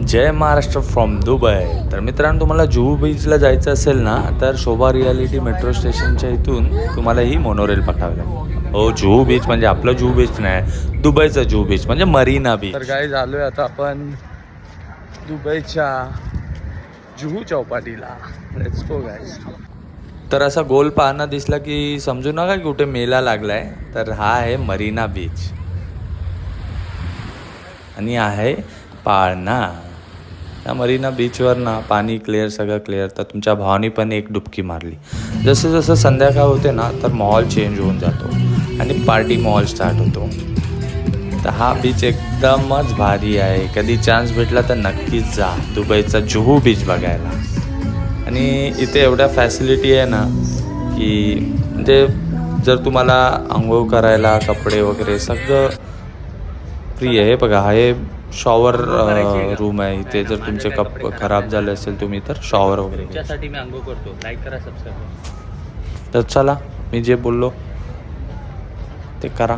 Jai Maharashtra from Dubai. तर मित्रांनो तुम्हाला जुहू बीचला जायचं असेल ना तर शोभा रियालिटी मेट्रो स्टेशनच्या इथून तुम्हाला ही मोनोरेल पकडावी लागेल हो जुहू बीच म्हणजे आपलं जुहू बीच नाही दुबईचं जुहू बीच म्हणजे मरीना बीच तर काय झालोय आता आपण दुबईच्या जुहू चौपाटीला. लेट्स गो गाईज तर असा गोल पाहणं दिसला की समजू नका की कुठे मेला लागलाय तर हा आहे मरीना बीच आणि आहे पाळणा. त्या मरीना बीचवर ना पाणी क्लिअर सगळं क्लिअर तर तुमच्या भावानी पण एक डुबकी मारली. जसं जसं संध्याकाळ होते ना तर मॉल चेंज होऊन जातो. आणि पार्टी मॉल स्टार्ट होतो. तर हा बीच एकदमच भारी आहे. कधी चान्स भेटला तर नक्कीच जा. दुबईचा जुहू बीच बघायला. आणि इथे एवढ्या फॅसिलिटी आहे ना की म्हणजे जर तुम्हाला आंघोळ करायला कपडे वगैरे सगळं फ्री आहे. बघा हे शॉवर रूम आहे. इथे जर तुमचे कप खराब झाले असेल तुम्ही तर शॉवर वगैरे. मी करतो. लाईक करा सबस्क्राईब करा. तर चला मी जे बोललो ते करा.